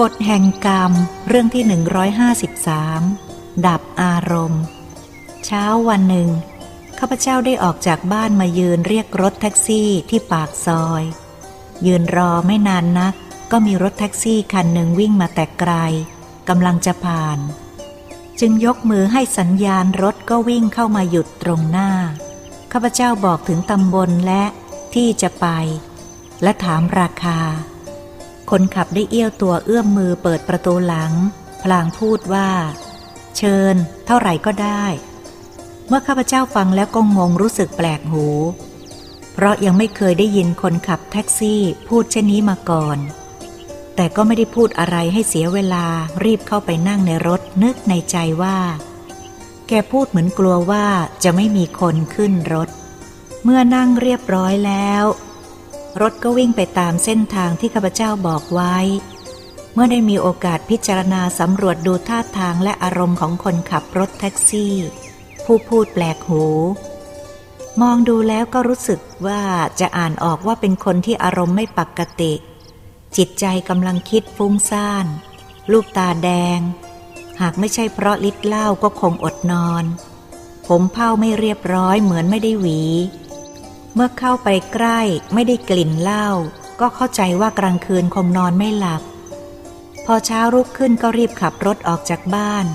กฎแห่งกรรมเรื่องที่ 153 ดับอารมณ์ เช้าวันหนึ่ง ข้าพเจ้าได้ออกจากบ้านมายืนเรียกรถแท็กซี่ที่ปากซอย ยืนรอไม่นานนัก ก็มีรถแท็กซี่คันหนึ่งวิ่งมาแต่ไกลกำลังจะผ่าน จึงยกมือให้สัญญาณรถก็วิ่งเข้ามาหยุดตรงหน้า ข้าพเจ้าบอกถึงตำบลและที่จะไป และถามราคา คนขับได้เอี้ยวตัวเอื้อมมือเปิดประตูหลัง พลางพูดว่า เชิญ เท่าไหร่ก็ได้ เมื่อข้าพเจ้าฟังแล้วก็งงรู้สึกแปลกหู เพราะยังไม่เคยได้ยินคนขับแท็กซี่พูดเช่นนี้มาก่อน แต่ก็ไม่ได้พูดอะไรให้เสียเวลารีบเข้าไปนั่งในรถนึกในใจว่า แกพูดเหมือนกลัวว่าจะไม่มีคนขึ้นรถ เมื่อนั่งเรียบร้อยแล้ว รถก็วิ่งไปตามเส้นทางที่ข้าพเจ้าบอกไว้ เมื่อได้มีโอกาสพิจารณาสำรวจดูท่าทางและอารมณ์ของคนขับรถแท็กซี่ ผู้พูดแปลกหู มองดูแล้วก็รู้สึกว่าจะอ่านออกว่าเป็นคนที่อารมณ์ไม่ปกติ จิตใจกำลังคิดฟุ้งซ่าน ลูกตาแดง หากไม่ใช่เพราะลิดเหล้าก็คงอดนอน ผมเผ้าไม่เรียบร้อยเหมือนไม่ได้หวี เมื่อเข้าไปใกล้ไม่ได้กลิ่นเหล้าก็เข้าใจว่ากลางคืนคงนอนไม่หลับ พอเช้ารุกขึ้นก็รีบขับรถออกจากบ้าน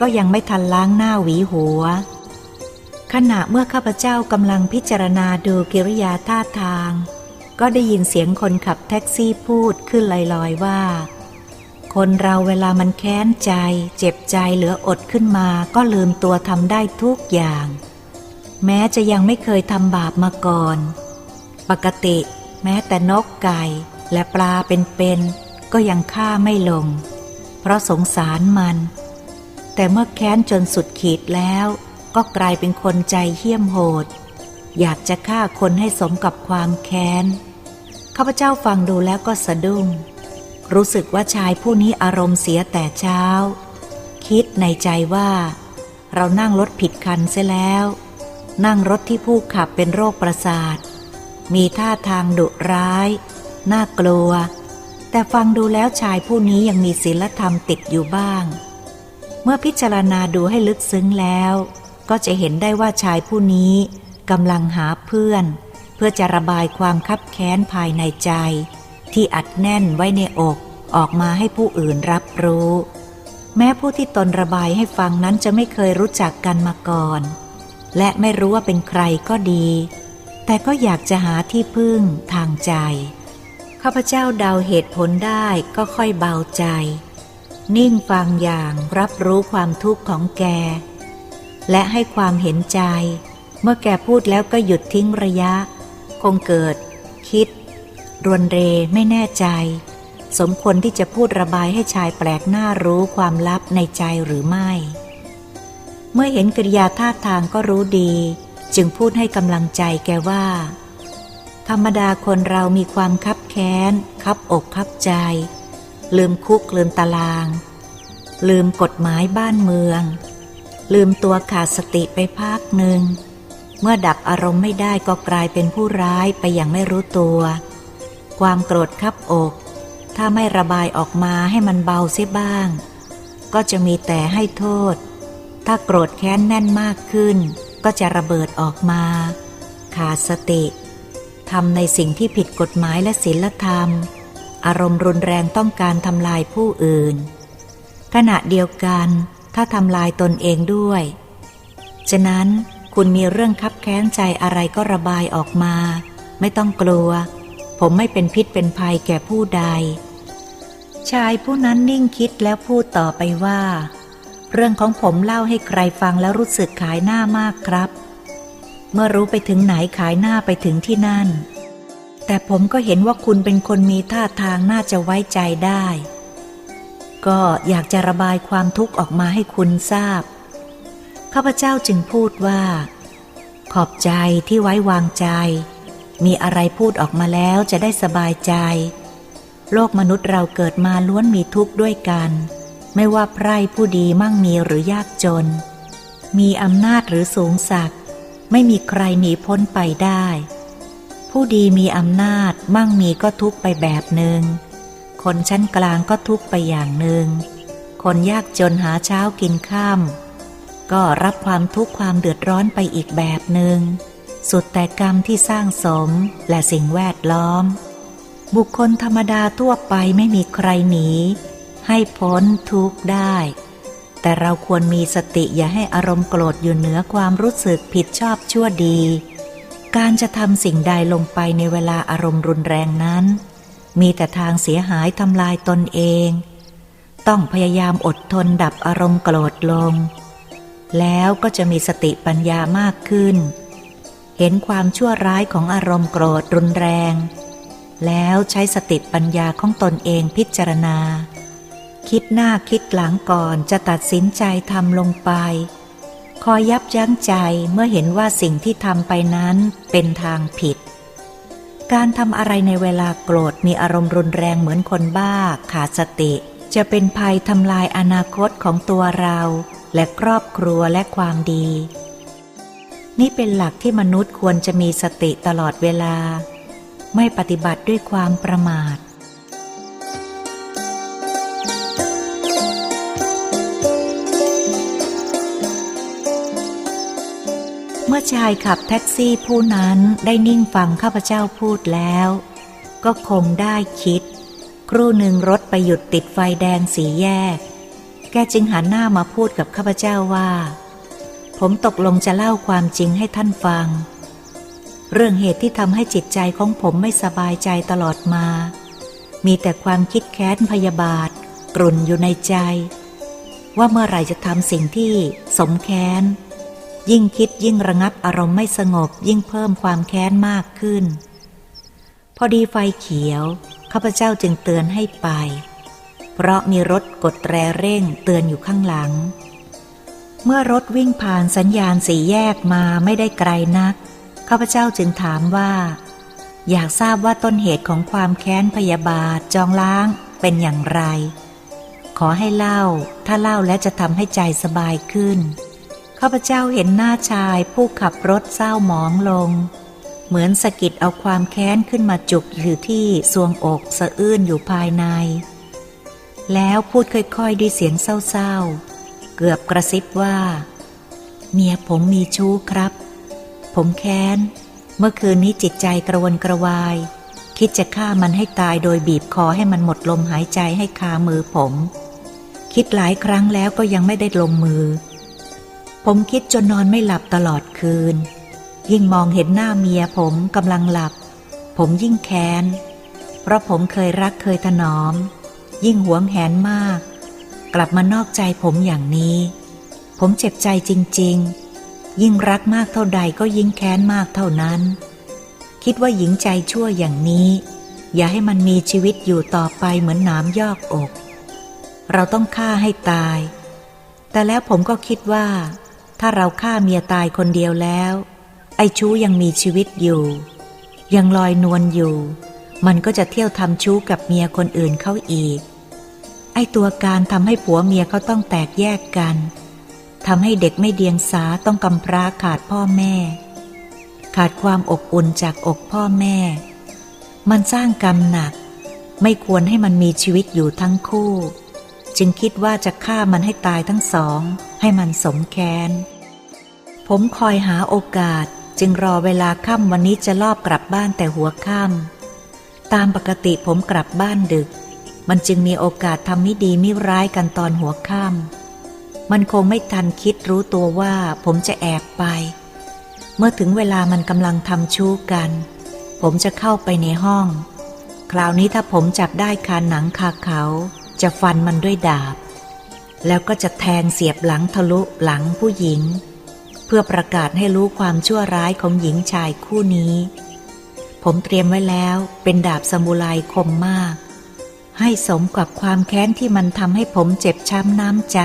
ก็ยังไม่ทันล้างหน้าหวีหัว ขณะเมื่อข้าพเจ้ากำลังพิจารณาดูกิริยาท่าทาง ก็ได้ยินเสียงคนขับแท็กซี่พูดขึ้นลอยๆว่า คนเราเวลามันแค้นใจ เจ็บใจเหลืออดขึ้นมาก็ลืมตัวทำได้ทุกอย่าง แม้จะยังไม่เคยทำบาปมาก่อน ปกติแม้แต่นกไก่และปลาเป็นๆก็ยังฆ่าไม่ลง เพราะสงสารมัน แต่เมื่อแค้นจนสุดขีดแล้วก็กลายเป็นคนใจเหี้ยมโหด อยากจะฆ่าคนให้สมกับความแค้นข้าพเจ้าฟังดูแล้วก็สะดุ้ง รู้สึกว่าชายผู้นี้อารมณ์เสียแต่เช้า คิดในใจว่า เรานั่งรถผิดคันเสียแล้ว นั่งรถที่ผู้ขับเป็นโรคประสาท มีท่าทางดุร้าย น่ากลัว แต่ฟังดูแล้วชายผู้นี้ยังมีศีลธรรมติดอยู่บ้าง เมื่อพิจารณาดูให้ลึกซึ้งแล้ว ก็จะเห็นได้ว่าชายผู้นี้กำลังหาเพื่อน เพื่อจะระบายความคับแค้นภายในใจ ที่อัดแน่นไว้ในอกออกมาให้ผู้อื่นรับรู้ แม้ผู้ที่ตนระบายให้ฟังนั้นจะไม่เคยรู้จักกันมาก่อน และไม่รู้ว่าเป็นใครก็ดี แต่ก็อยากจะหาที่พึ่งทางใจ ข้าพเจ้าเดาเหตุผลได้ก็ค่อยเบาใจ นิ่งฟังอย่างรับรู้ความทุกข์ของแก และให้ความเห็นใจ เมื่อแกพูดแล้วก็หยุดทิ้งระยะ คงเกิด คิด รวนเรไม่แน่ใจ สมควรที่จะพูดระบายให้ชายแปลกหน้ารู้ความลับในใจหรือไม่ เมื่อเห็นกิริยาท่าทางก็รู้ดี จึงพูดให้กำลังใจแกว่า ธรรมดาคนเรามีความคับแค้น คับอกคับใจ ลืมคุกลืมตาราง ลืมกฎหมายบ้านเมือง ลืมตัวขาดสติไปพักหนึ่ง เมื่อดับอารมณ์ไม่ได้ก็กลายเป็นผู้ร้ายไปอย่างไม่รู้ตัว ความโกรธคับอก ถ้าไม่ระบายออกมาให้มันเบาเสียบ้าง ก็จะมีแต่ให้โทษ ถ้าโกรธแค้นแน่นมากขึ้น ก็จะระเบิดออกมา ขาดสติทำในสิ่งที่ผิดกฎหมายและศีลธรรม อารมณ์รุนแรงต้องการทำลายผู้อื่น ขณะเดียวกันถ้าทำลายตนเองด้วย ฉะนั้นคุณมีเรื่องคับแค้นใจอะไรก็ระบายออกมา ไม่ต้องกลัว ผมไม่เป็นพิษเป็นภัยแก่ผู้ใด ชายผู้นั้นนิ่งคิดแล้วพูดต่อไปว่า เรื่องของผมเล่าให้ใครฟังแล้วรู้สึกขายหน้ามากครับ เมื่อรู้ไปถึงไหนขายหน้าไปถึงที่นั่น แต่ผมก็เห็นว่าคุณเป็นคนมีท่าทางน่าจะไว้ใจได้ ก็อยากจะระบายความทุกข์ออกมาให้คุณทราบ ข้าพเจ้าจึงพูดว่า ขอบใจที่ไว้วางใจ มีอะไรพูดออกมาแล้วจะได้สบายใจ โลกมนุษย์เราเกิดมาล้วนมีทุกข์ด้วยกัน ไม่ว่าไพร่ผู้ดีมั่งมีหรือยากจน มีอำนาจหรือสูงศักดิ์ไม่มีใครหนีพ้นไปได้ ผู้ดีมีอำนาจมั่งมีก็ทุกไปแบบหนึง่ง คนชั้นกลางก็ทุกไปอย่างหนึ่ง คนยากจนหาเช้ากินข้ามก็รับความทุกข์ความเดือดร้อนไปอีกแบบหนึ่ง สุดแต่กรรมที่สร้างสมและสิ่งแวดล้อม บุคคลธรรมดาทั่วไปไม่มีใครหนี ให้พ้นทุกข์ได้ แต่เราควรมีสติอย่าให้อารมณ์โกรธอยู่เหนือความรู้สึกผิดชอบชั่วดี การจะทำสิ่งใดลงไปในเวลาอารมณ์รุนแรงนั้น มีแต่ทางเสียหายทำลายตนเอง ต้องพยายามอดทนดับอารมณ์โกรธลง แล้วก็จะมีสติปัญญามากขึ้น เห็นความชั่วร้ายของอารมณ์โกรธรุนแรงแล้วใช้สติปัญญาของตนเองพิจารณา คิดหน้าคิดหลังก่อนจะตัดสินใจทำลงไป คอยยับยั้งใจเมื่อเห็นว่าสิ่งที่ทำไปนั้นเป็นทางผิด การทำอะไรในเวลาโกรธมีอารมณ์รุนแรงเหมือนคนบ้า ขาดสติ จะเป็นภัยทำลายอนาคตของตัวเรา และครอบครัวและความดี นี่เป็นหลักที่มนุษย์ควรจะมีสติตลอดเวลา ไม่ปฏิบัติด้วยความประมาท อชายขับแท็กซี่ผู้นั้นได้นิ่งฟังข้าพเจ้าพูดแล้ว ก็คงได้คิด ครู่หนึ่งรถไปหยุดติดไฟแดงสีแยก แกจึงหันหน้ามาพูดกับข้าพเจ้าว่า ผมตกลงจะเล่าความจริงให้ท่านฟัง เรื่องเหตุที่ทำให้จิตใจของผมไม่สบายใจตลอดมา มีแต่ความคิดแค้นพยาบาท กลุ่นอยู่ในใจ ว่าเมื่อไหร่จะทำสิ่งที่สมแค้น ยิ่งคิดยิ่งระงับอารมณ์ไม่สงบยิ่งเพิ่มความแค้นมากขึ้น พอดีไฟเขียว ข้าพเจ้าจึงเตือนให้ไป เพราะมีรถกดแตรเร่งเตือนอยู่ข้างหลัง เมื่อรถวิ่งผ่านสัญญาณสีแยกมาไม่ได้ไกลนัก ข้าพเจ้าจึงถามว่า อยากทราบว่าต้นเหตุของความแค้นพยาบาทจองล้างเป็นอย่างไร ขอให้เล่า ถ้าเล่าแล้วจะทำให้ใจสบายขึ้น ข้าพเจ้าเห็นหน้าชายผู้ขับรถเศร้าหมองลง เหมือนสะกิดเอาความแค้นขึ้นมาจุกอยู่ที่ซวงอกสะอื้นอยู่ภายใน แล้วพูดค่อยๆด้วยเสียงเศร้าๆ เกือบกระซิบว่า เมียผมมีชู้ครับ ผมแค้น เมื่อคืนนี้จิตใจกระวนกระวาย คิดจะฆ่ามันให้ตายโดยบีบคอให้มันหมดลมหายใจให้คามือผม คิดหลายครั้งแล้วก็ยังไม่ได้ลงมือ ผมคิดจนนอนไม่หลับตลอดคืน ยิ่งมองเห็นหน้าเมียผมกำลังหลับ ผมยิ่งแค้น เพราะผมเคยรักเคยถนอม ยิ่งหวงแหนมาก กลับมานอกใจผมอย่างนี้ ผมเจ็บใจจริง ๆ ยิ่งรักมากเท่าใดก็ยิ่งแค้นมากเท่านั้น คิดว่าหญิงใจชั่วอย่างนี้ อย่าให้มันมีชีวิตอยู่ต่อไปเหมือนน้ำยอกอก เราต้องฆ่าให้ตาย แต่แล้วผมก็คิดว่า ถ้าเราฆ่าเมียตายคนเดียวแล้ว ไอ้ชู้ยังมีชีวิตอยู่ ยังลอยนวลอยู่ มันก็จะเที่ยวทำชู้กับเมียคนอื่นเขาอีก ไอ้ตัวการทำให้ผัวเมียเขาต้องแตกแยกกันทำให้เด็กไม่เดียงสาต้องกำพร้าขาดพ่อแม่ ขาดความอบอุ่นจากอกพ่อแม่ มันสร้างกรรมหนัก ไม่ควรให้มันมีชีวิตอยู่ทั้งคู่ จึงคิดว่าจะฆ่ามันให้ตายทั้งสอง ให้มันสมแค้น ผมคอยหาโอกาสจึงรอเวลาค่ำวันนี้จะลอบกลับบ้านแต่หัวค่ำตามปกติผมกลับบ้านดึก มันจึงมีโอกาสทำม่ดีม่ร้ายกันตอนหัวค่ำมันคงไม่ทันคิดรู้ตัวว่าผมจะแอบไป เมื่อถึงเวลามันกำลังทำชู้กัน ผมจะเข้าไปในห้อง คราวนี้ถ้าผมจับได้คาหนังคาเขา จะฟันมันด้วยดาบ แล้วก็จะแทงเสียบหลังทะลุหลังผู้หญิง เพื่อประกาศให้รู้ความชั่วร้ายของหญิงชายคู่นี้ ผมเตรียมไว้แล้วเป็นดาบสมุไรคมมาก ให้สมกับความแค้นที่มันทำให้ผมเจ็บช้ำน้ำใจ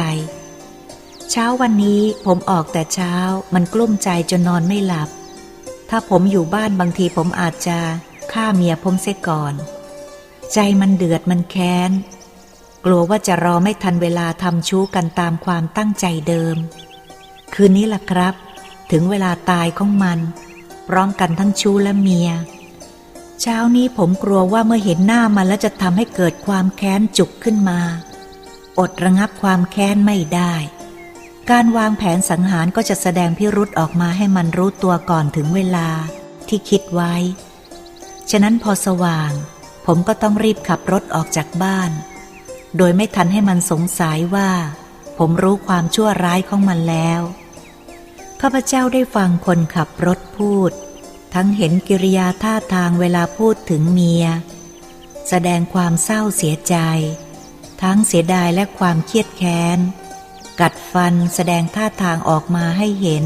เช้าวันนี้ผมออกแต่เช้ามันกลุ้มใจจนนอนไม่หลับ ถ้าผมอยู่บ้านบางทีผมอาจจะฆ่าเมียผมเสียก่อน ใจมันเดือดมันแค้น กลัวว่าจะรอไม่ทันเวลาทำชู้กันตามความตั้งใจเดิม คืนนี้ล่ะครับ ถึงเวลาตายของมัน พร้อมกันทั้งชู้และเมีย เช้านี้ผมกลัวว่าเมื่อเห็นหน้ามันแล้วจะทำให้เกิดความแค้นจุกขึ้นมา อดระงับความแค้นไม่ได้ การวางแผนสังหารก็จะแสดงพิรุษออกมาให้มันรู้ตัวก่อนถึงเวลาที่คิดไว้ ฉะนั้นพอสว่าง ผมก็ต้องรีบขับรถออกจากบ้าน โดยไม่ทันให้มันสงสัยว่า ผมรู้ความชั่วร้ายของมันแล้วข้าพเจ้าได้ฟังคนขับรถพูด ทั้งเห็นกิริยาท่าทางเวลาพูดถึงเมีย แสดงความเศร้าเสียใจ ทั้งเสียดายและความเครียดแค้น กัดฟันแสดงท่าทางออกมาให้เห็น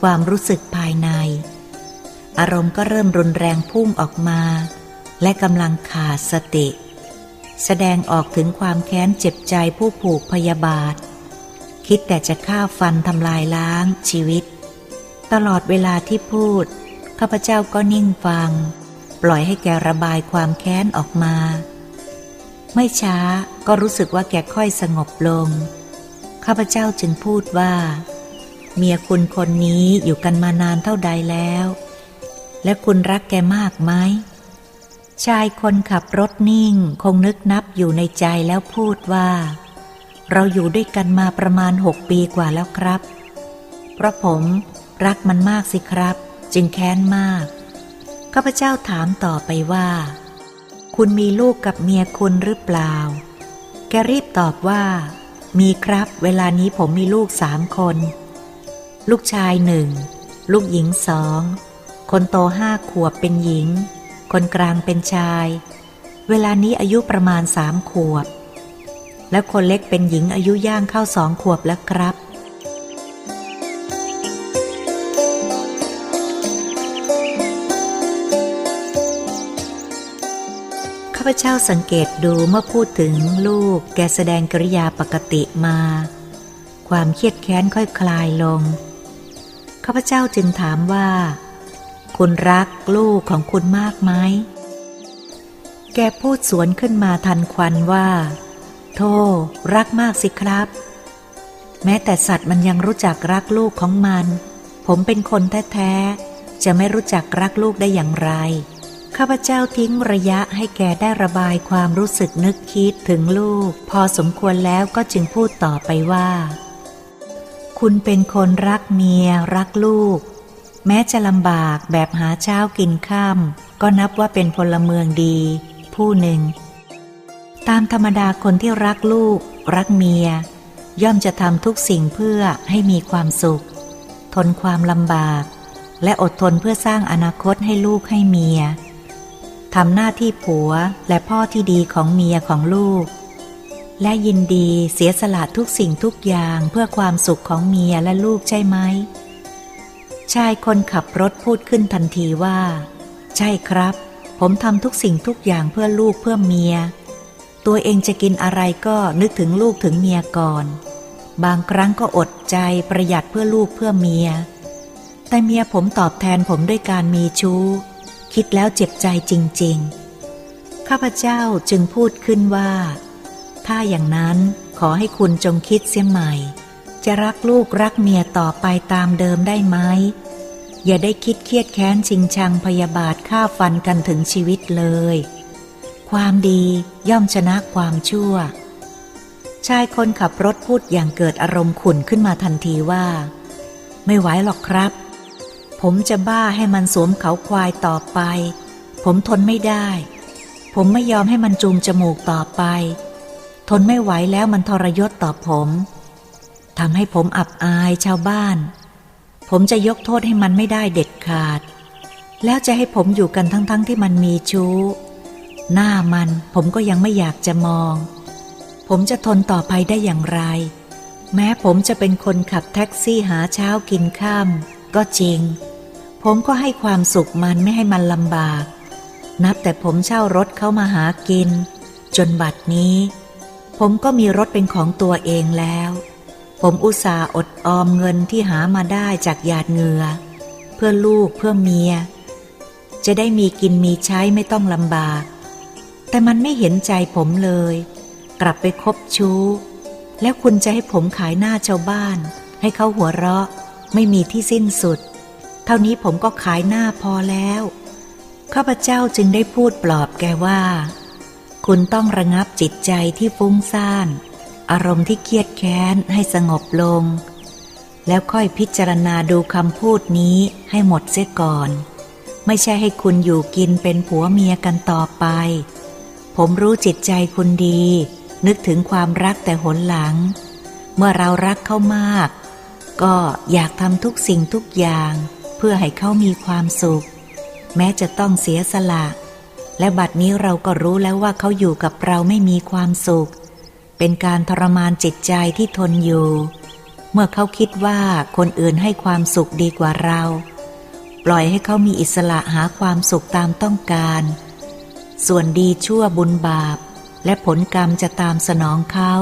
ความรู้สึกภายใน อารมณ์ก็เริ่มรุนแรงพุ่งออกมา และกำลังขาดสติ แสดงออกถึงความแค้นเจ็บใจผู้ผูกพยาบาท คิดแต่จะฆ่าฟันทำลายล้างชีวิต ตลอดเวลาที่พูด ข้าพเจ้าก็นิ่งฟัง ปล่อยให้แกระบายความแค้นออกมา ไม่ช้าก็รู้สึกว่าแกค่อยสงบลง ข้าพเจ้าจึงพูดว่า เมียคุณคนนี้อยู่กันมานานเท่าใดแล้ว และคุณรักแกมากไหม ชายคนขับรถนิ่งคงนึกนับอยู่ในใจแล้วพูดว่า เราอยู่ด้วยกันมาประมาณหกปีกว่าแล้วครับ เพราะผมรักมันมากสิครับ จึงแค้นมากข้าพเจ้าถามต่อไปว่า คุณมีลูกกับเมียคุณหรือเปล่า แกรีบตอบว่า มีครับ เวลานี้ผมมีลูกสามคน ลูกชายหนึ่งลูกหญิงสองคนโตห้าขวบเป็นหญิง คนกลางเป็นชาย เวลานี้อายุประมาณสามขวบ และคนเล็กเป็นหญิงอายุย่างเข้าสองขวบแล้วครับข้าพเจ้าสังเกตดูเมื่อพูดถึงลูกแกแสดงกริยาปกติมา ความเครียดแค้นค่อยคลายลง ข้าพเจ้าจึงถามว่า คุณรักลูกของคุณมากไหม แกพูดสวนขึ้นมาทันควันว่าโธ่รักมากสิครับ แม้แต่สัตว์มันยังรู้จักรักลูกของมัน ผมเป็นคนแท้ๆ จะไม่รู้จักรักลูกได้อย่างไร ข้าพเจ้าทิ้งระยะให้แกได้ระบายความรู้สึกนึกคิดถึงลูก พอสมควรแล้วก็จึงพูดต่อไปว่า คุณเป็นคนรักเมียรักลูก แม้จะลำบากแบบหาเช้ากินข้าม ก็นับว่าเป็นพลเมืองดี ผู้หนึ่ง ตามธรรมดาคนที่รักลูก รักเมีย ย่อมจะทำทุกสิ่งเพื่อให้มีความสุข ทนความลำบาก และอดทนเพื่อสร้างอนาคตให้ลูกให้เมียทำหน้าที่ผัวและพ่อที่ดีของเมียของลูก และยินดีเสียสละทุกสิ่งทุกอย่างเพื่อความสุขของเมียและลูกใช่ไหม ชายคนขับรถพูดขึ้นทันทีว่า ใช่ครับ ผมทำทุกสิ่งทุกอย่างเพื่อลูกเพื่อเมีย ตัวเองจะกินอะไรก็นึกถึงลูกถึงเมียก่อน บางครั้งก็อดใจประหยัดเพื่อลูกเพื่อเมีย แต่เมียผมตอบแทนผมด้วยการมีชู้ คิดแล้วเจ็บใจจริง ๆ ข้าพเจ้าจึงพูดขึ้นว่า ถ้าอย่างนั้นขอให้คุณจงคิดเสียใหม่ จะรักลูกรักเมียต่อไปตามเดิมได้ไหมอย่าได้คิดเครียดแค้นชิงชังพยาบาทฆ่าฟันกันถึงชีวิตเลย ความดีย่อมชนะความชั่ว ชายคนขับรถพูดอย่างเกิดอารมณ์ขุนขึ้นมาทันทีว่า ไม่ไหวหรอกครับ ผมจะบ้าให้มันสวมเขาควายต่อไป ผมทนไม่ได้ ผมไม่ยอมให้มันจูงจมูกต่อไป ทนไม่ไหวแล้วมันทรยศต่อผม ทำให้ผมอับอายชาวบ้าน ผมจะยกโทษให้มันไม่ได้เด็ดขาด แล้วจะให้ผมอยู่กันทั้งๆทที่มันมีชู้ หน้ามันผมก็ยังไม่อยากจะมอง ผมจะทนต่อไปได้อย่างไร แม้ผมจะเป็นคนขับแท็กซี่หาเช้ากินข้ามก็จริง ผมก็ให้ความสุขมันไม่ให้มันลำบาก นับแต่ผมเช่ารถเข้ามาหากิน จนบัดนี้ ผมก็มีรถเป็นของตัวเองแล้ว ผมอุตส่าห์อดออมเงินที่หามาได้จากหยาดเหงื่อ เพื่อลูกเพื่อเมีย จะได้มีกินมีใช้ไม่ต้องลำบาก แต่มันไม่เห็นใจผมเลย กลับไปคบชู้ แล้วคุณจะให้ผมขายหน้าชาวบ้าน ให้เขาหัวเราะ ไม่มีที่สิ้นสุด เท่านี้ผมก็ขายหน้าพอแล้วข้าพเจ้าจึงได้พูดปลอบแกว่า คุณต้องระงับจิตใจที่ฟุ้งซ่าน อารมณ์ที่เครียดแค้นให้สงบลง แล้วค่อยพิจารณาดูคำพูดนี้ให้หมดเสียก่อน ไม่ใช่ให้คุณอยู่กินเป็นผัวเมียกันต่อไป ผมรู้จิตใจคุณดี นึกถึงความรักแต่หนหลัง เมื่อเรารักเขามาก ก็อยากทำทุกสิ่งทุกอย่าง เพื่อให้เขามีความสุข แม้จะต้องเสียสละและบัดนี้เราก็รู้แล้วว่าเขาอยู่กับเราไม่มีความสุข เป็นการทรมานจิตใจที่ทนอยู่ เมื่อเขาคิดว่าคนอื่นให้ความสุขดีกว่าเรา ปล่อยให้เขามีอิสระหาความสุขตามต้องการ ส่วนดีชั่วบุญบาป และผลกรรมจะตามสนองเขา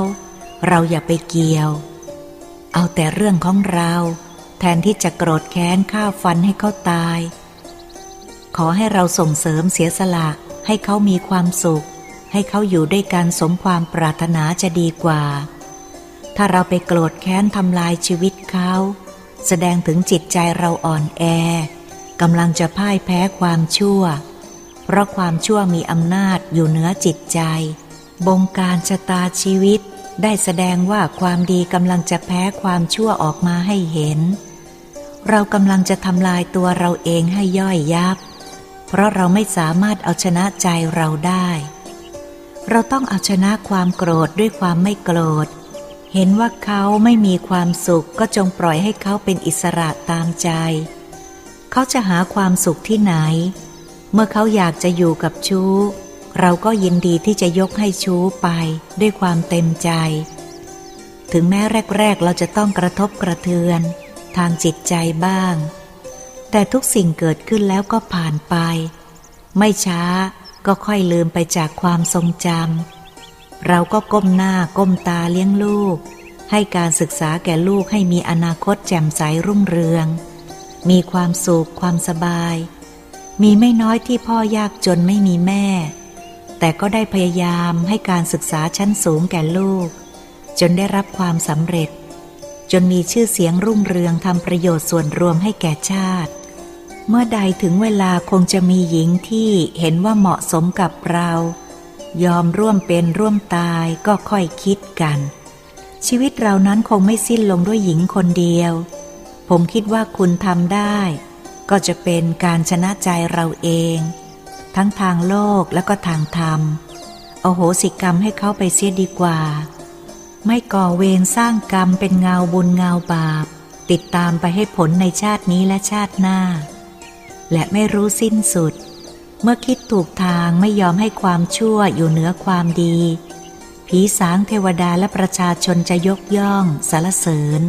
เราอย่าไปเกี่ยว เอาแต่เรื่องของเรา แทนที่จะโกรธแค้นฆ่าฟันให้เขาตาย ขอให้เราส่งเสริมเสียสละให้เขามีความสุข ให้เขาอยู่ด้วยกันสมความปรารถนาจะดีกว่า ถ้าเราไปโกรธแค้นทำลายชีวิตเขา แสดงถึงจิตใจเราอ่อนแอกำลังจะพ่ายแพ้ความชั่ว เพราะความชั่วมีอำนาจอยู่เหนือจิตใจ บงการชะตาชีวิตได้แสดงว่าความดีกำลังจะแพ้ความชั่วออกมาให้เห็น เรากำลังจะทำลายตัวเราเองให้ย่อยยับ เพราะเราไม่สามารถเอาชนะใจเราได้ เราต้องเอาชนะความโกรธด้วยความไม่โกรธ เห็นว่าเขาไม่มีความสุขก็จงปล่อยให้เขาเป็นอิสระตามใจ เขาจะหาความสุขที่ไหน เมื่อเขาอยากจะอยู่กับชู้ เราก็ยินดีที่จะยกให้ชู้ไปด้วยความเต็มใจ ถึงแม้แรก ๆ เราจะต้องกระทบกระเทือน ทางจิตใจบ้าง แต่ทุกสิ่งเกิดขึ้นแล้วก็ผ่านไป ไม่ช้า ก็ค่อยลืมไปจากความทรงจำเราก็ก้มหน้าก้มตาเลี้ยงลูก ให้การศึกษาแก่ลูกให้มีอนาคตแจ่มใสรุ่งเรือง มีความสุขความสบาย มีไม่น้อยที่พ่อยากจนไม่มีแม่ แต่ก็ได้พยายามให้การศึกษาชั้นสูงแก่ลูก จนได้รับความสำเร็จ จนมีชื่อเสียงรุ่งเรืองทำประโยชน์ส่วนรวมให้แก่ชาติ เมื่อใดถึงเวลาคงจะมีหญิงที่เห็นว่าเหมาะสมกับเรา ยอมร่วมเป็นร่วมตายก็ค่อยคิดกัน ชีวิตเรานั้นคงไม่สิ้นลงด้วยหญิงคนเดียว ผมคิดว่าคุณทำได้ ก็จะเป็นการชนะใจเราเอง ทั้งทางโลกและก็ทางธรรม โอโหสิกรรมให้เขาไปเสียดีกว่า ไม่ก่อเวรสร้างกรรมเป็นเงาบุญเงาบาป ติดตามไปให้ผลในชาตินี้และชาติหน้า และไม่รู้สิ้นสุด เมื่อคิดถูกทางไม่ยอมให้ความชั่วอยู่เหนือความดี ผีสางเทวดาและประชาชนจะยกย่องสรรเสริญ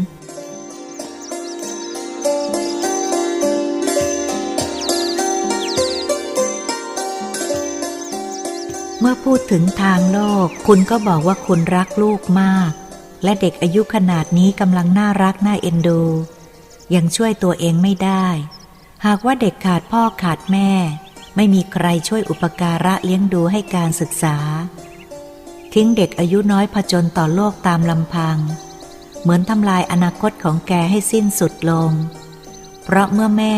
เมื่อพูดถึงทางโลก คุณก็บอกว่าคุณรักลูกมาก และเด็กอายุขนาดนี้กำลังน่ารักน่าเอ็นดู ยังช่วยตัวเองไม่ได้ หากว่าเด็กขาดพ่อขาดแม่ ไม่มีใครช่วยอุปการะเลี้ยงดูให้การศึกษา ทิ้งเด็กอายุน้อยผจญต่อโลกตามลำพัง เหมือนทำลายอนาคตของแกให้สิ้นสุดลง เพราะเมื่อแม่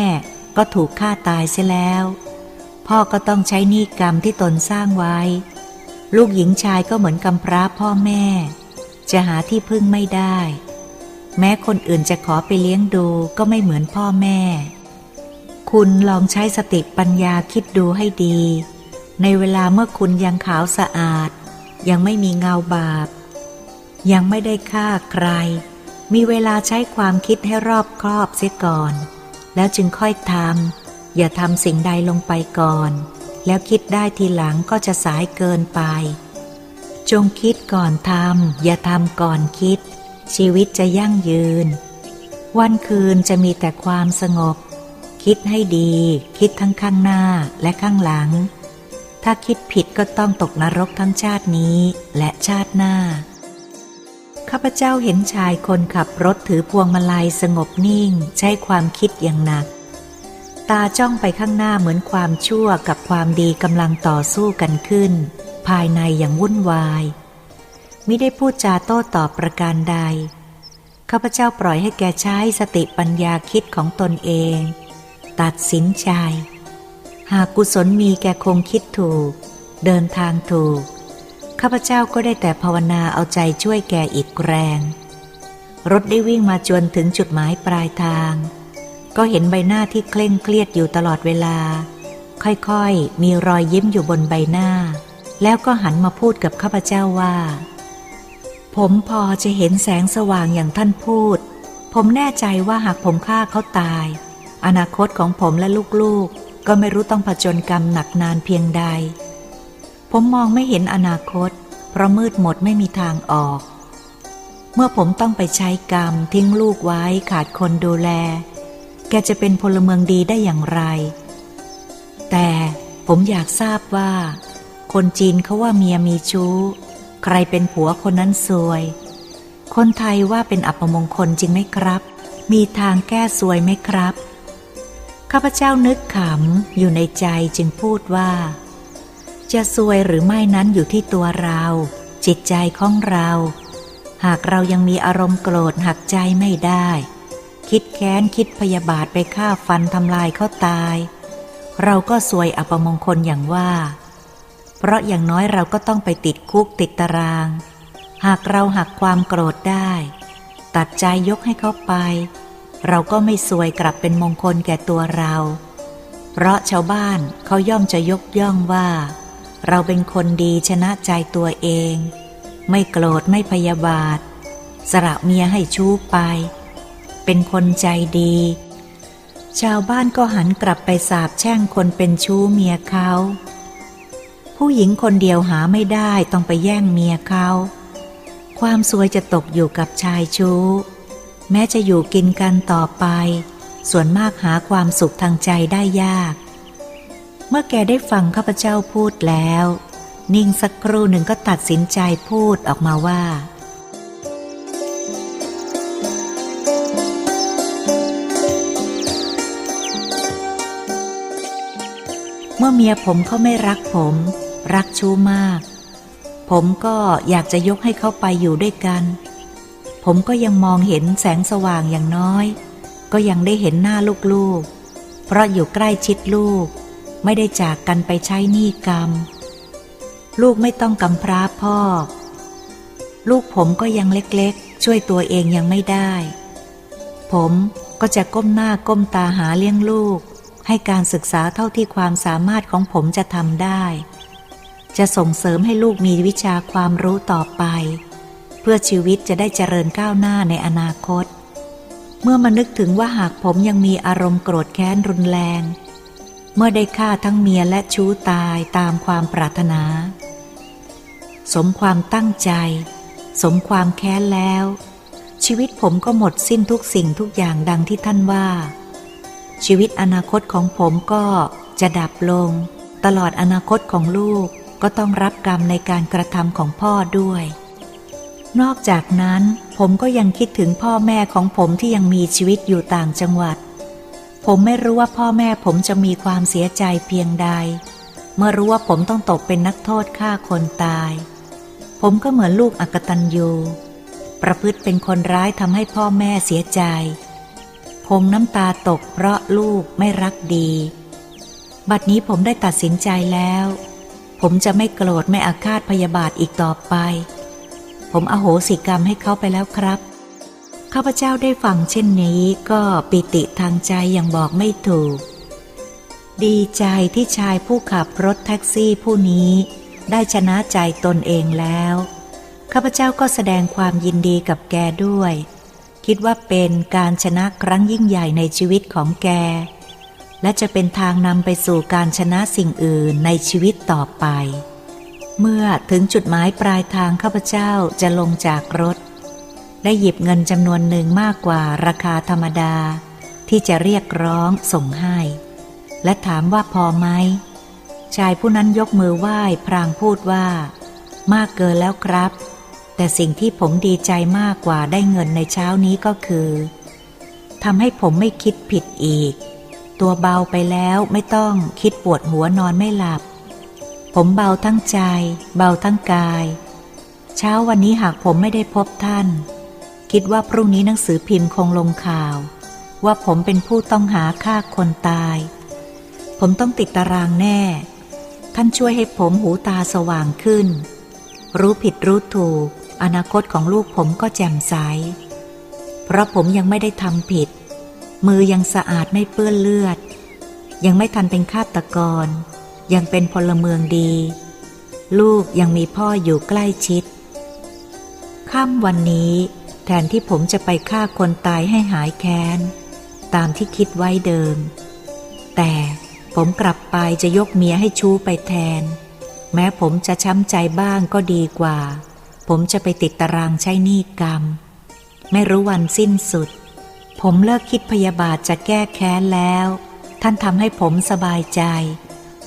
ก็ถูกฆ่าตายเสียแล้ว พ่อก็ต้องใช้หนี้กรรมที่ตนสร้างไว้ ลูกหญิงชายก็เหมือนกำพร้าพ่อแม่ จะหาที่พึ่งไม่ได้ แม้คนอื่นจะขอไปเลี้ยงดูก็ไม่เหมือนพ่อแม่ คุณลองใช้สติปัญญาคิดดูให้ดี ในเวลาเมื่อคุณยังขาวสะอาด ยังไม่มีเงาบาป ยังไม่ได้ฆ่าใคร มีเวลาใช้ความคิดให้รอบครอบเสียก่อน แล้วจึงค่อยทำอย่าทำสิ่งใดลงไปก่อน แล้วคิดได้ทีหลังก็จะสายเกินไป จงคิดก่อนทำอย่าทำก่อนคิด ชีวิตจะยั่งยืน วันคืนจะมีแต่ความสงบ คิดให้ดี คิดทั้งข้างหน้าและข้างหลัง ถ้าคิดผิดก็ต้องตกนรกทั้งชาตินี้และชาติหน้า ข้าพเจ้าเห็นชายคนขับรถถือพวงมาลัยสงบนิ่ง ใช้ความคิดอย่างหนัก ตาจ้องไปข้างหน้าเหมือนความชั่วกับความดีกำลังต่อสู้กันขึ้น ภายในอย่างวุ่นวายมิได้พูดจาโต้ตอบประการใด ข้าพเจ้าปล่อยให้แกใช้สติปัญญาคิดของตนเอง ตัดสินใจ หากกุศลมีแกคงคิดถูก เดินทางถูก ข้าพเจ้าก็ได้แต่ภาวนาเอาใจช่วยแกอีกแรง รถได้วิ่งมาจนถึงจุดหมายปลายทาง ก็เห็นใบหน้าที่เคร่งเครียดอยู่ตลอดเวลา ค่อยๆ มีรอยยิ้มอยู่บนใบหน้า แล้วก็หันมาพูดกับข้าพเจ้าว่า ผมพอจะเห็นแสงสว่างอย่างท่านพูด ผมแน่ใจว่าหากผมฆ่าเขาตาย อนาคตของผมและลูกๆก็ไม่รู้ต้องผจญกรรมหนักนานเพียงใด ผมมองไม่เห็นอนาคต เพราะมืดหมดไม่มีทางออก เมื่อผมต้องไปใช้กรรมทิ้งลูกไว้ขาดคนดูแล แกจะเป็นพลเมืองดีได้อย่างไร แต่ผมอยากทราบว่า คนจีนเขาว่าเมียมีชู้ ใครเป็นผัวคนนั้นซวย คนไทยว่าเป็นอัปมงคลจริงไหมครับ มีทางแก้ซวยไหมครับ ข้าพเจ้านึกขำอยู่ในใจจึงพูดว่า จะซวยหรือไม่นั้นอยู่ที่ตัวเรา จิตใจของเรา หากเรายังมีอารมณ์โกรธหักใจไม่ได้ คิดแค้นคิดพยาบาทไปฆ่าฟันทำลายเขาตาย เราก็ซวยอัปมงคลอย่างว่า เพราะอย่างน้อยเราก็ต้องไปติดคุกติดตาราง หากเราหักความโกรธได้ ตัดใจยกให้เขาไป เราก็ไม่ซวยกลับเป็นมงคลแก่ตัวเรา เพราะชาวบ้านเขาย่อมจะยกย่องว่า เราเป็นคนดีชนะใจตัวเอง ไม่โกรธไม่พยาบาทสระเมียให้ชู้ไป เป็นคนใจดี ชาวบ้านก็หันกลับไปสาบแช่งคนเป็นชู้เมียเขาผู้หญิงคนเดียวหาไม่ได้ต้องไปแย่งเมียเขา ความสวยจะตกอยู่กับชายชู้ แม้จะอยู่กินกันต่อไป ส่วนมากหาความสุขทางใจได้ยาก เมื่อแกได้ฟังข้าพเจ้าพูดแล้ว นิ่งสักครู่หนึ่งก็ตัดสินใจพูดออกมาว่า เมื่อเมียผมเขาไม่รักผม รักชู้มาก ผมก็อยากจะยกให้เขาไปอยู่ด้วยกัน ผมก็ยังมองเห็นแสงสว่างอย่างน้อย ก็ยังได้เห็นหน้าลูกๆ เพราะอยู่ใกล้ชิดลูก ไม่ได้จากกันไปใช้หนี้กรรม ลูกไม่ต้องกำพร้าพ่อ ลูกผมก็ยังเล็กๆ ช่วยตัวเองยังไม่ได้ ผมก็จะก้มหน้าก้มตาหาเลี้ยงลูก ให้การศึกษาเท่าที่ความสามารถของผมจะทำได้ จะส่งเสริมให้ลูกมีวิชาความรู้ต่อไป พื่อชีวิตจะได้เจริญก้าวหน้าในอนาคต เมื่อมานึกถึงว่าหากผมยังมีอารมณ์โกรธแค้นรุนแรง เมื่อได้ฆ่าทั้งเมียและชู้ตายตามความปรารถนา สมความตั้งใจ สมความแค้นแล้ว ชีวิตผมก็หมดสิ้นทุกสิ่งทุกอย่างดังที่ท่านว่า ชีวิตอนาคตของผมก็จะดับลง ตลอดอนาคตของลูกก็ต้องรับกรรมในการกระทำของพ่อด้วย นอกจากนั้นผมก็ยังคิดถึงพ่อแม่ของผมที่ยังมีชีวิตอยู่ต่างจังหวัด ผมไม่รู้ว่าพ่อแม่ผมจะมีความเสียใจเพียงใด เมื่อรู้ว่าผมต้องตกเป็นนักโทษฆ่าคนตาย ผมก็เหมือนลูกอกตันยูประพฤติเป็นคนร้ายทำให้พ่อแม่เสียใจผมน้ำตาตกเพราะลูกไม่รักดี บัดนี้ผมได้ตัดสินใจแล้ว ผมจะไม่โกรธไม่อาฆาตพยาบาทอีกต่อไป ผมอโหสิกรรมให้เขาไปแล้วครับข้าพเจ้าได้ฟังเช่นนี้ก็ปิติทางใจอย่างบอกไม่ถูก ดีใจที่ชายผู้ขับรถแท็กซี่ผู้นี้ได้ชนะใจตนเองแล้ว ข้าพเจ้าก็แสดงความยินดีกับแกด้วย คิดว่าเป็นการชนะครั้งยิ่งใหญ่ในชีวิตของแก และจะเป็นทางนำไปสู่การชนะสิ่งอื่นในชีวิตต่อไป เมื่อถึงจุดหมายปลายทางข้าพเจ้าจะลงจากรถได้หยิบเงินจำนวนหนึ่งมากกว่าราคาธรรมดา ที่จะเรียกร้องส่งให้ และถามว่าพอไหมชายผู้นั้นยกมือไหว้พรางพูดว่า มากเกินแล้วครับ แต่สิ่งที่ผมดีใจมากกว่าได้เงินในเช้านี้ก็คือทำให้ผมไม่คิดผิดอีก ตัวเบาไปแล้วไม่ต้องคิดปวดหัวนอนไม่หลับ ผมเบาทั้งใจ เบาทั้งกาย เช้าวันนี้หากผมไม่ได้พบท่าน คิดว่าพรุ่งนี้หนังสือพิมพ์คงลงข่าว ว่าผมเป็นผู้ต้องหาฆ่าคนตาย ผมต้องติดตารางแน่ ท่านช่วยให้ผมหูตาสว่างขึ้น รู้ผิดรู้ถูก อนาคตของลูกผมก็แจ่มใส เพราะผมยังไม่ได้ทำผิด มือยังสะอาดไม่เปื้อนเลือด ยังไม่ทันเป็นฆาตกร ยังเป็นพลเมืองดี ลูกยังมีพ่ออยู่ใกล้ชิดค่ำวันนี้แทนที่ผมจะไปฆ่าคนตายให้หายแค้น ตามที่คิดไว้เดิม แต่ผมกลับไปจะยกเมียให้ชู้ไปแทน แม้ผมจะช้ำใจบ้างก็ดีกว่า ผมจะไปติดตารางใช้หนี้กรรม ไม่รู้วันสิ้นสุด ผมเลิกคิดพยาบาทจะแก้แค้นแล้ว ท่านทำให้ผมสบายใจ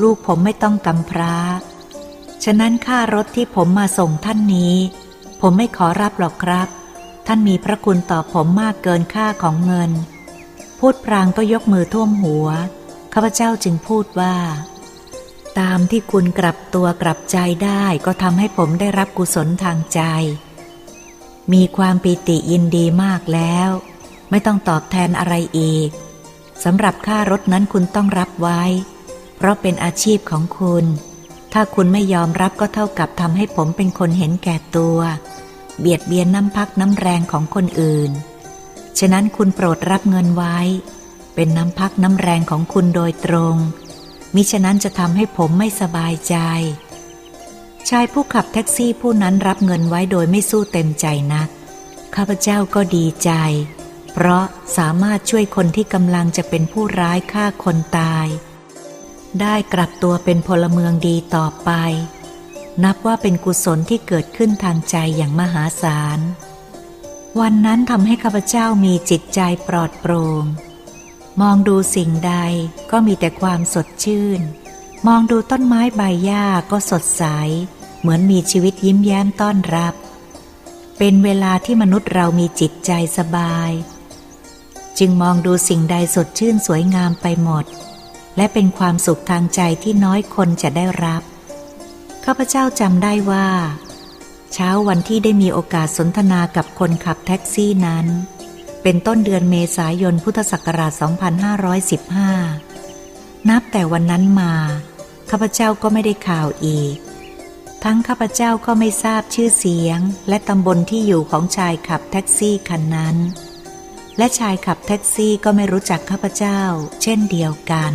ลูกผมไม่ต้องกำพร้า ฉะนั้นค่ารถที่ผมมาส่งท่านนี้ ผมไม่ขอรับหรอกครับ ท่านมีพระคุณต่อผมมากเกินค่าของเงิน พูดพรางก็ยกมือท่วมหัว ข้าพเจ้าจึงพูดว่า ตามที่คุณกลับตัวกลับใจได้ก็ทำให้ผมได้รับกุศลทางใจ มีความปีติยินดีมากแล้ว ไม่ต้องตอบแทนอะไรอีกสำหรับค่ารถนั้นคุณต้องรับไว้ เพราะเป็นอาชีพของคุณ ถ้าคุณไม่ยอมรับก็เท่ากับทำให้ผมเป็นคนเห็นแก่ตัว เบียดเบียนน้ำพักน้ำแรงของคนอื่น ฉะนั้นคุณโปรดรับเงินไว้ เป็นน้ำพักน้ำแรงของคุณโดยตรง มิฉะนั้นจะทำให้ผมไม่สบายใจ ชายผู้ขับแท็กซี่ผู้นั้นรับเงินไว้โดยไม่สู้เต็มใจนัก ข้าพเจ้าก็ดีใจ เพราะสามารถช่วยคนที่กำลังจะเป็นผู้ร้ายฆ่าคนตาย ได้กลับตัวเป็นพลเมืองดีต่อไป นับว่าเป็นกุศลที่เกิดขึ้นทางใจอย่างมหาศาล วันนั้นทำให้ข้าพเจ้ามีจิตใจปลอดโปร่ง มองดูสิ่งใดก็มีแต่ความสดชื่น มองดูต้นไม้ใบหญ้าก็สดใส เหมือนมีชีวิตยิ้มแย้มต้อนรับ เป็นเวลาที่มนุษย์เรามีจิตใจสบาย จึงมองดูสิ่งใดสดชื่นสวยงามไปหมด และเป็นความสุขทางใจที่น้อยคนจะได้รับ ข้าพเจ้าจำได้ว่า เช้าวันที่ได้มีโอกาสสนทนากับคนขับแท็กซี่นั้น เป็นต้นเดือนเมษายนพุทธศักราช 2515 นับแต่วันนั้นมา ข้าพเจ้าก็ไม่ได้ข่าวอีก ทั้งข้าพเจ้าก็ไม่ทราบชื่อเสียง และตำบลที่อยู่ของชายขับแท็กซี่คันนั้น และชายขับแท็กซี่ก็ไม่รู้จักข้าพเจ้า เช่นเดียวกัน